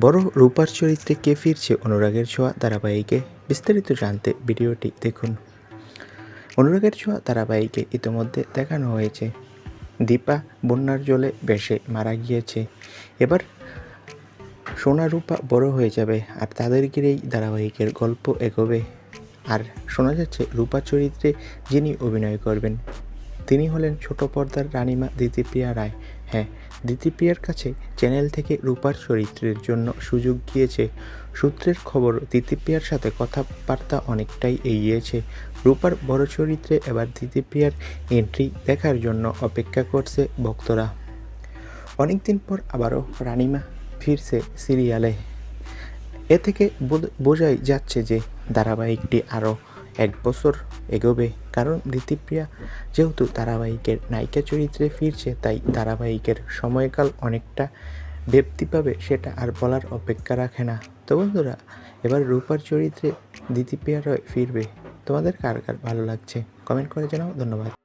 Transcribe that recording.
বড় রূপার চরিত্রে কে ফিরছে অনুরাগের ছোঁয়া ধারাবাহিকে বিস্তারিত জানতে ভিডিওটি দেখুন। অনুরাগের ছোঁয়া ধারাবাহিকে ইতিমধ্যে দেখানো হয়েছে। দীপা বন্যার জলে বেশে মারা গিয়েছে। এবার সোনা রূপা বড় হয়ে যাবে আর তাদের ঘিরেই ধারাবাহিকের গল্প এগোবে। আর শোনা যাচ্ছে রূপা চরিত্রে যিনি অভিনয় করবেন। তিনি হলেন ছোট পর্দার রানিমা দিতিপ্রিয়া রায়। হ্যাঁ দিতিপ্রিয়ার কাছে চ্যানেল থেকে রূপার চরিত্রের জন্য সুযোগ গিয়েছে। সূত্রের খবর দিতিপ্রিয়ার সাথে কথাবার্তা অনেকটাই এগিয়েছে। রূপার বড় চরিত্রে এবার দিতিপ্রিয়ার এন্ট্রি দেখার জন্য অপেক্ষা করছে ভক্তরা। অনেকদিন পর আবারও রানিমা ফিরছে সিরিয়ালে। এ থেকে বোঝাই যাচ্ছে যে ধারাবাহিকটি আরও এক বছর এগোবে। কারণ দিতিপ্রিয়া যেহেতু ধারাবাহিকের নায়িকা চরিত্রে ফিরছে, তাই ধারাবাহিকের সময়কাল অনেকটা ব্যক্তি পাবে সেটা আর বলার অপেক্ষা রাখে না। তো বন্ধুরা, এবার রূপার চরিত্রে দিতিপ্রিয়া রয় ফিরবে। তোমাদের কার কার ভালো লাগছে? কমেন্ট করে জানাও। ধন্যবাদ।